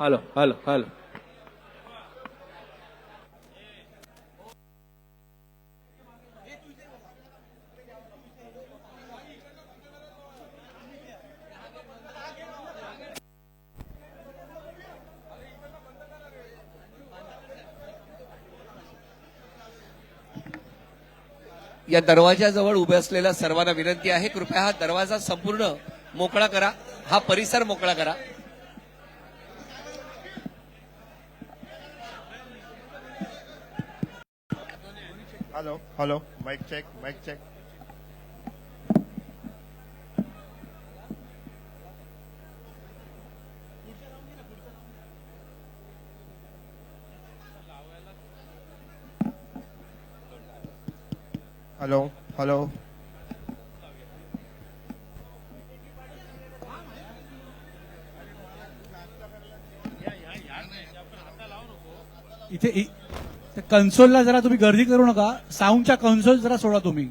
Hello hello hello या दरवाजाजवळ उभे असलेल्या सर्वांना विनंती आहे. कृपया हा दरवाजा संपूर्ण मोकळा करा. हा परिसर मोकळा करा. Hello, hello, mic check, mic check. Hello, hello. कन्सोलला जरा तुम्ही गर्दी करू नका. साऊंडच्या कन्सोल जरा सोडा तुम्ही.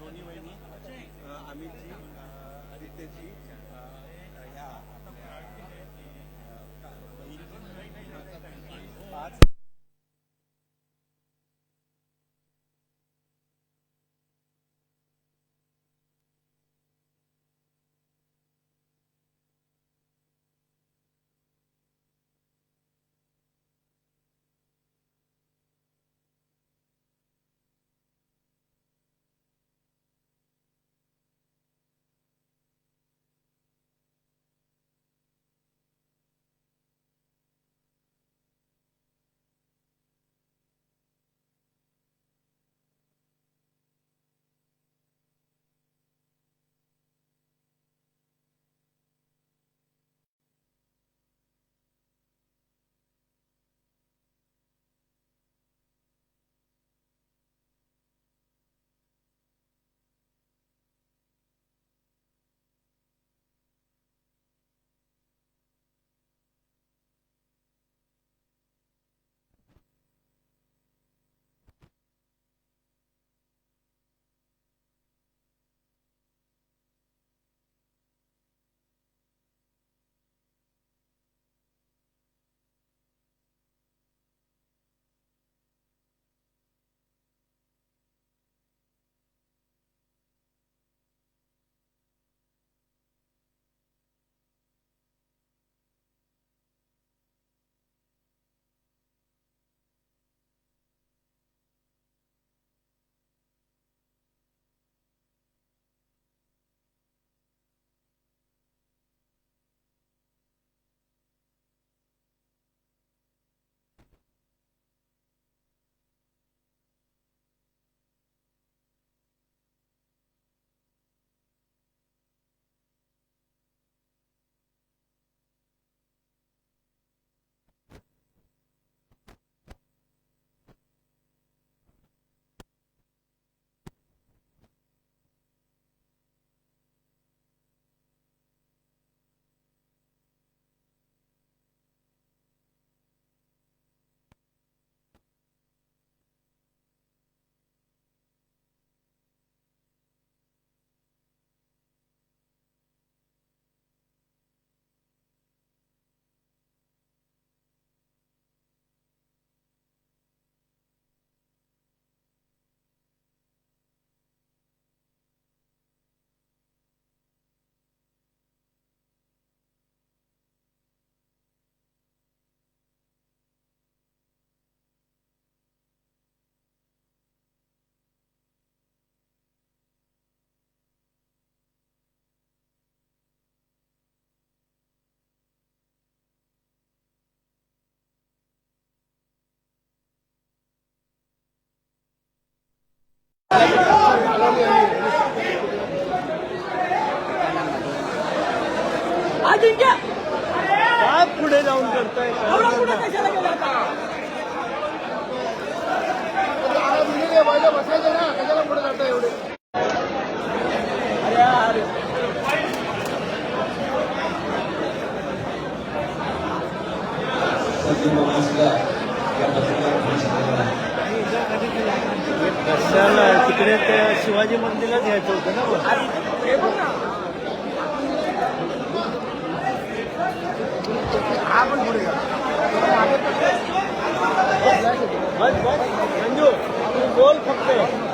दोन्ही वहिनी अमितजी आदित्यजी कशाला? तिकडे ते शिवाजी मंदिरात घ्यायचं होतं ना. बस बस मंजू बोल फक्त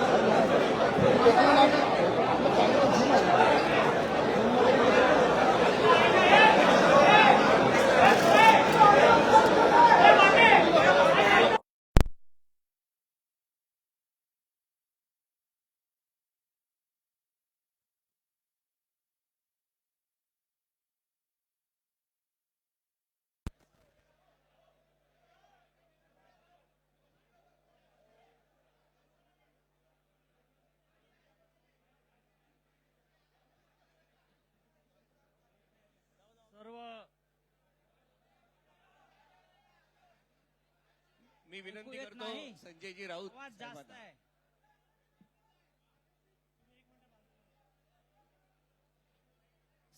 मी विनंती करतो. संजयजी राऊत जास्त. आहे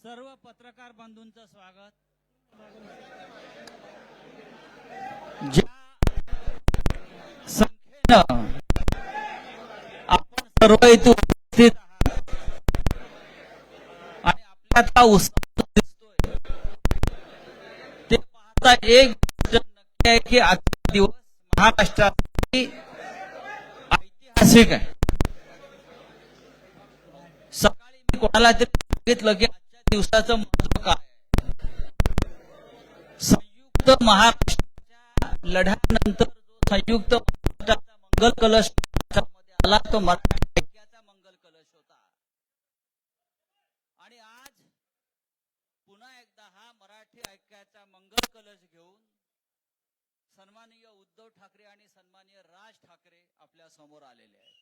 सर्व पत्रकार बंधूंचं स्वागत ज्या संख्येनं आपण सर्व इथे उपस्थित आहात आणि आपल्यातला उत्साह दिसतोय ते पाहता एक गोष्ट नक्की आहे की आजचा दिवस महाराष्ट्रासाठी ऐतिहासिक आहे मला ते सांगितलं की आजच्या दिवसाचं महत्त्व काय? संयुक्त महाराष्ट्राच्या लढ्यानंतर जो संयुक्त महाराष्ट्राचा मंगल कलश आला तो मराठी ऐक्याचा मंगल कलश होता. आणि आज पुन्हा एकदा हा मराठी ऐक्याचा मंगल कलश घेऊन सन्माननीय उद्धव ठाकरे आणि सन्माननीय राज ठाकरे आपल्यासमोर आलेले आहेत.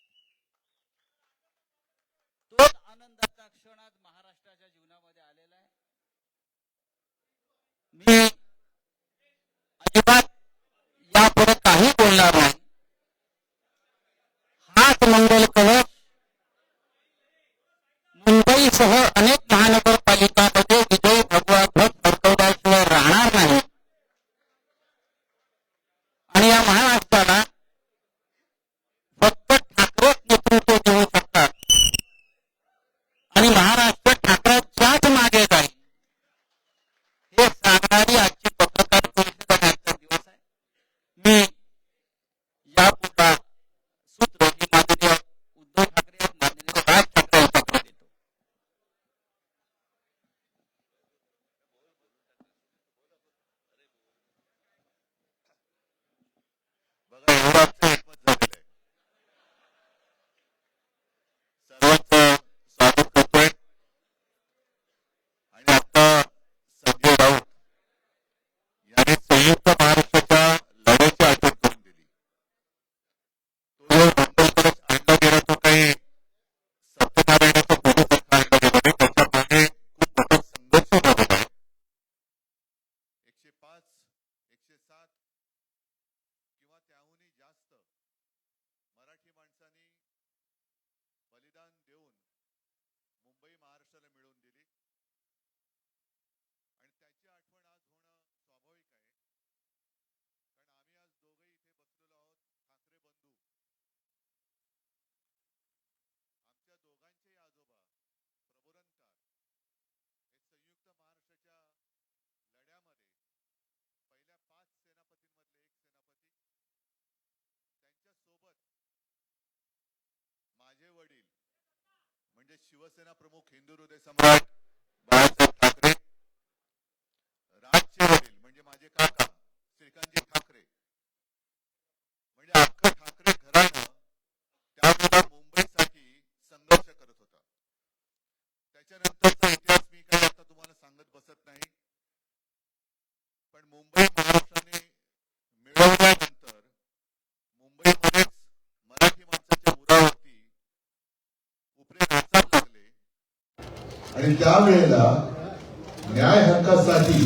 तोच आनंद क्षण महाराष्ट्राच्या जीवनामध्ये आलेला आहे. मी अजिबात यापुढे काही बोलणार नाही. हाच मंगल कवच मुंबईसह अनेक माझे वडील म्हणजे शिवसेना प्रमुख हिंदू हृदय सम्राट बाळासाहेब ठाकरे राजचे वडील म्हणजे माझे काका श्रीकांतजी ठाकरे म्हणजे अख्खं ठाकरे घराणं त्यावेळेला मुंबईसाठी संघर्ष करत होता त्याच्यानंतरचा इतिहास मी काही आता तुम्हाला सांगत बसत नाही पण मुंबई महाराष्ट्राने मिळवल्यानंतर मुंबईमध्येच मराठी माणसाच्या उरावरती उपरे नाचायला लागले आणि त्यावेळेला न्याय हक्कासाठी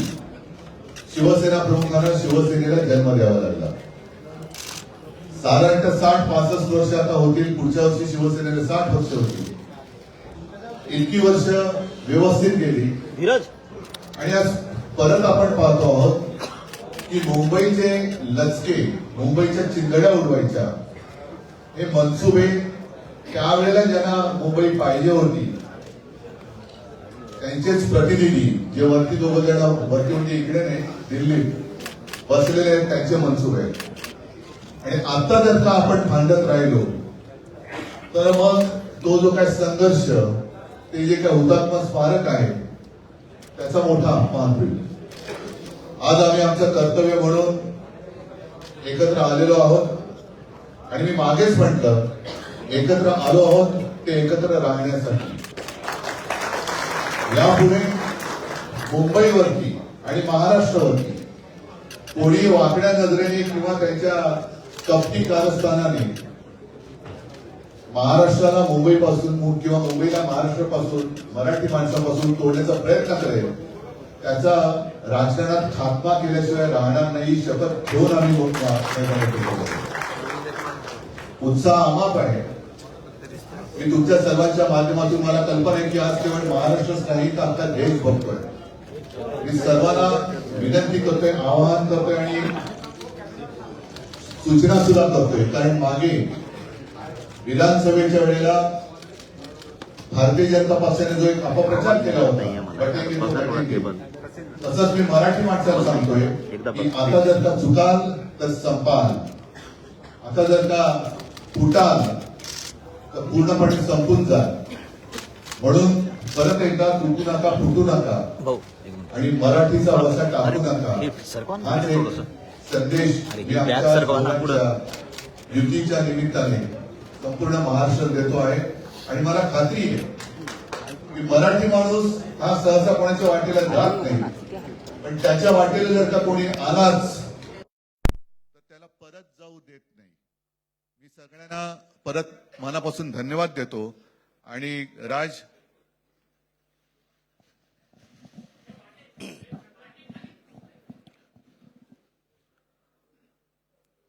शिवसेना प्रमुखांना शिवसेनेला जन्म द्यावा लागला. साधारणतः साठ पासष्ट वर्ष आता होतील पुढच्या वर्षी शिवसेनेला साठ वर्ष होतील. इतकी वर्ष व्यवस्थित गेली. आणि आज परत आपण पाहतो आहोत की मुंबईचे लचके मुंबईच्या चिंधड्या उडवायच्या. हे मनसुबे त्यावेळेला ज्यांना मुंबई पाहिजे होती त्यांचेच प्रतिनिधी जे वरती दोघं जण वरती म्हणजे इकडे नाही दिल्लीत बसलेले आहेत त्यांचे मनसूब आहेत. आणि आता जर का आपण भांडत राहिलो तर मग तो जो काय संघर्ष ते जे काय हुतात्मा स्मारक आहे त्याचा मोठा अपमान होईल. आज आम्ही आमचं कर्तव्य म्हणून एकत्र आलेलो आहोत. आणि मी मागेच म्हटलं एकत्र आलो आहोत ते एकत्र राहण्यासाठी. यापुढे मुंबईवरती आणि महाराष्ट्रावरती कोणी वाकड्या नजरेने किंवा त्यांच्या कपटी कारस्थानाने महाराष्ट्राला मुंबईपासून किंवा मुंबईला महाराष्ट्रापासून मराठी माणसापासून तोडण्याचा प्रयत्न करेल त्याचा राजकारणात खात्मा केल्याशिवाय राहणार नाही शपथ घेऊन आम्ही उत्साह अमाप आहे. मी तुमच्या सर्वांच्या माध्यमातून मला कल्पना आहे की आज केवळ महाराष्ट्रच नाही तर आता देश बघतोय मी सर्वांना विनंती करतोय आवाहन करतोय आणि सूचना सुद्धा करतोय. कारण मागे विधानसभेच्या वेळेला भारतीय जनता पक्षाने जो एक अपप्रचार केला होता. तसंच मी मराठी माणसाला सांगतोय की आता जर का चुकाल तर संपाल. आता जर का फुटाल तर पूर्णपणे संपून जाल म्हणून परत एकदा तुटू नका फुटू नका. आणि मराठीचा वसा टाकू नका. हा एक संदेश मी आमच्या दोघांच्या युतीच्या निमित्ताने संपूर्ण महाराष्ट्र देतो आहे. आणि मला खात्री आहे की मराठी माणूस हा सहसा कोणाच्या वाटेला जात नाही. पण त्याच्या वाटेला जर का कोणी आलाच तर त्याला परत जाऊ देत नाही मी सगळ्यांना परत मनापासून धन्यवाद देतो. आणि राज.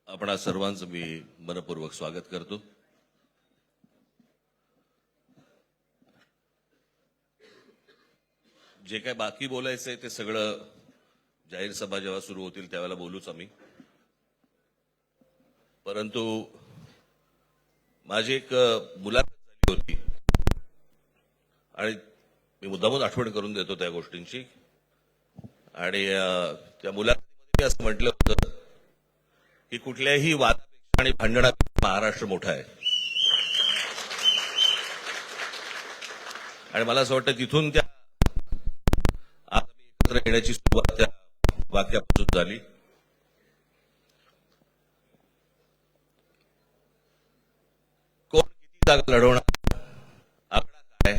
आपणा सर्वांचं मी मनपूर्वक स्वागत करतो. जे काय बाकी बोलायचंय ते सगळं जाहीर सभा जेव्हा सुरू होतील त्यावेळेला बोलूच आम्ही. परंतु माझी एक मुलाखत झाली होती. आणि मी मुद्दामून आठवण करून देतो त्या गोष्टींची. आणि त्या मुलाखतीमध्ये मी असं म्हटलं होतं की कुठल्याही वादापेक्षा आणि भांडणापेक्षा महाराष्ट्र मोठा आहे. आणि मला असं वाटतं तिथून त्या आज आम्ही एकत्र येण्याची सुरुवात त्या वाक्यापासून झाली. जनता लढवणार आकडा काय?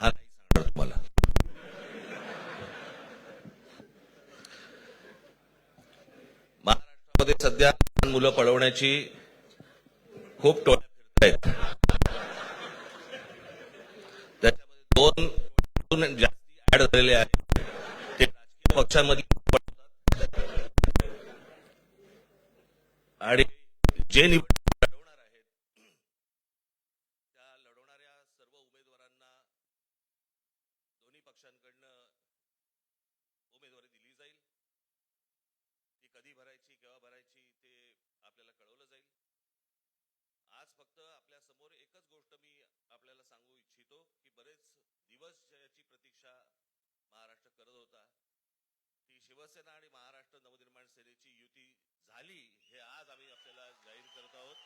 हा नाही सांगणार तुम्हाला. महाराष्ट्रामध्ये सध्या मुलं पळवण्याची खूप टोळ्या फिरत आहेत. त्याच्यामध्ये दोन जास्ती ऍड झालेले आहेत. ते राजकीय पक्षांमध्ये आणि जे निवडणूक लढवणार आहेत त्या लढवणाऱ्या सर्व उमेदवारांना दोन्ही पक्षांकडनं उमेदवारी दिली जाईल ती कधी भरायची केव्हा भरायची ते आपल्याला कळवलं जाईल आज फक्त आपल्यासमोर एकच गोष्ट मी आपल्याला सांगू इच्छितो की बरेच दिवस ज्याची प्रतीक्षा महाराष्ट्र करत होता. ती शिवसेना आणि महाराष्ट्र नवनिर्माण सेनेची युती झाली हे आज आम्ही आपल्याला जाहीर करत आहोत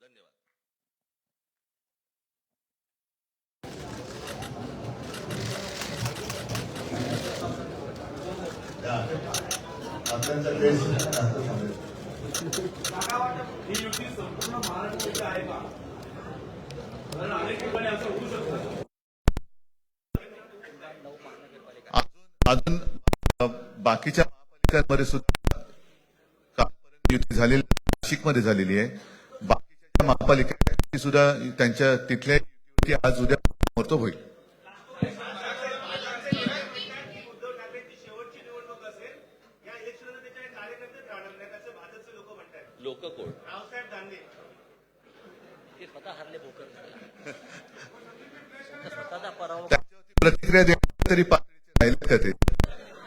धन्यवाद आपल्याचा अजून अजून बाकीच्या महापालिकांमध्ये सुद्धा कालपर्यंत युती झालेली नाशिकमध्ये झालेली आहे. बाकीच्या महापालिका सुद्धा त्यांच्या तिथल्या युतीवरती आज उद्या होईल उद्धव ठाकरेंची शेवटची निवडणूक असेल या इलेक्शनला त्याच्या कार्यकर्तेच राहणार नाहीत असं भाजपचे लोक म्हणतात लोक कोण? रावसाहेब दानवे ते स्वतः हरले भोकर स्वतःचा पराभव त्याच्यावरती प्रतिक्रिया देण्यात तरी पातळीचे राहिलेत का ते?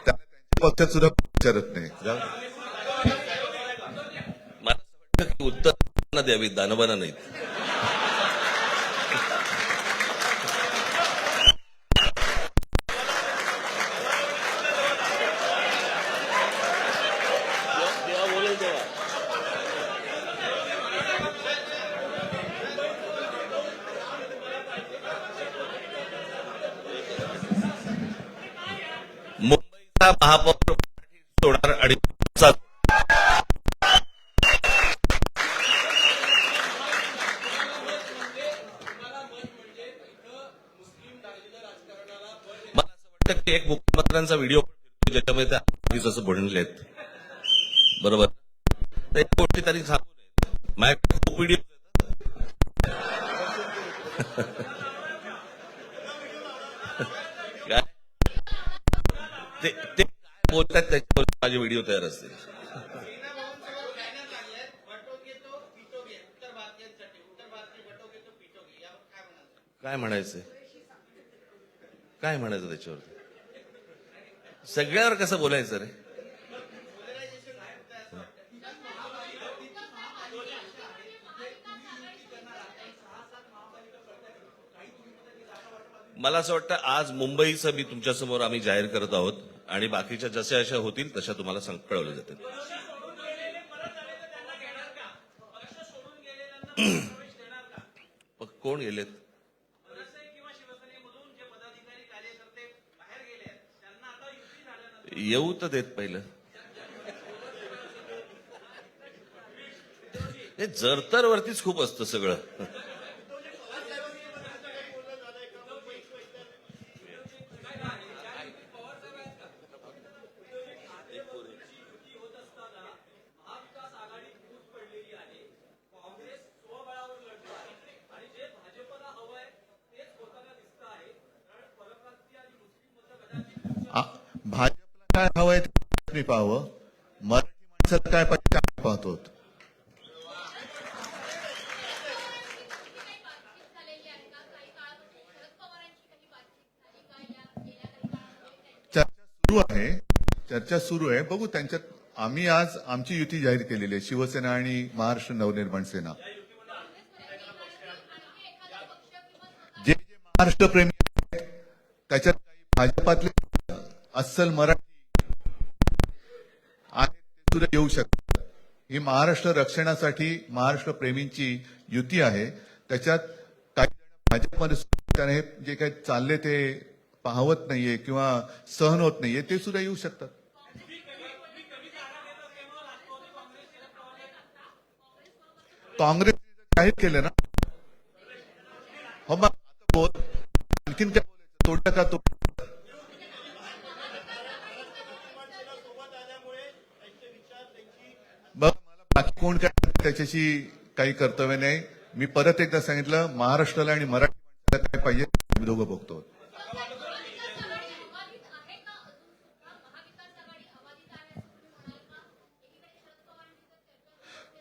त्यांच्या पक्षात सुद्धा विचारत नाही. मला असं वाटतं की उत्तर द्यावीत दानवांना नाहीत जेव्हा बोलेल तेव्हा मुंबईचा महापौर मराठी सोडणार आणि मला असं वाटतं की एक मुख्यमंत्र्यांचा व्हिडिओ ज्याच्यामध्ये ते आधीच असं बनले आहेत बरोबर तर या गोष्टी त्यांनी सांगू नयेत माझ्याकडे खूप व्हिडिओ काय ते ते काय बोलतात त्याच्यावर माझे व्हिडिओ तयार असतील काय म्हणायचंय काय म्हणायचं त्याच्यावर सगळ्यावर कसं बोलायचं रे? मला असं वाटतं आज मुंबईचं मी तुमच्यासमोर आम्ही जाहीर करत आहोत आणि बाकीच्या जशा जशा होतील तशा तुम्हाला सांग कळवलं जातील. मग कोण गेलेत? येऊ तर देत पहिलं. हे जरतर वरतीच खूप असतं सगळं आ- भाजपला काय हवंय ते मी पाहावं? मराठी माणसात काय पाहिजे ते पाहतो. चर्चा सुरू आहे. चर्चा सुरू आहे. बघू त्यांच्यात आम्ही आज आमची युती जाहीर केलेली आहे. शिवसेना आणि महाराष्ट्र नवनिर्माण सेना. जे जे महाराष्ट्र प्रेमी आहेत त्याच्यात काही भाजपातले अस्सल मराठी सुद्धा येऊ शकतात. ही महाराष्ट्र रक्षणासाठी महाराष्ट्र प्रेमींची युती आहे. त्याच्यात काही जण भाजपमध्ये त्याने जे काही चालले ते पाहवत नाहीये किंवा सहन होत नाहीये ते सुद्धा येऊ शकतात. काँग्रेस जाहीर केलं ना हो मग आता बोल. आणखीन काय बोलायचं? तोडलं का तो बघ मला बाकी कोण काय त्याच्याशी काही कर्तव्य नाही. मी परत एकदा सांगितलं महाराष्ट्राला आणि मराठी माणसाला काय पाहिजे आम्ही दोघं बघतो.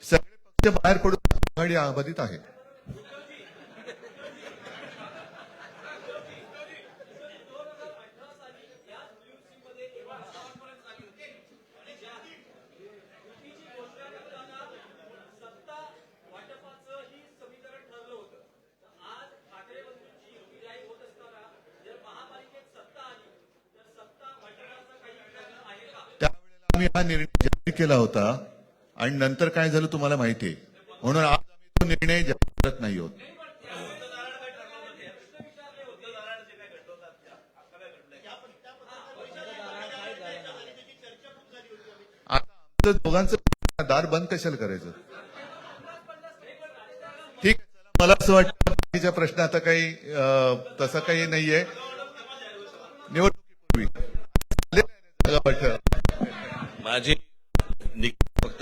सगळे पक्ष बाहेर पडून आघाडी अबाधित आहे त्यावेळेला आम्ही हा निर्णय जाहीर केला होता आणि नंतर काय झालं तुम्हाला माहिती आहे? म्हणून आज आम्ही तो निर्णय करत नाही आहोत. आता दोघांचं दार बंद कशाला करायचं? ठीक आहे मला असं वाटतं प्रश्न आता काही तसा काही नाहीये. निवडणुकीपूर्वी. माझी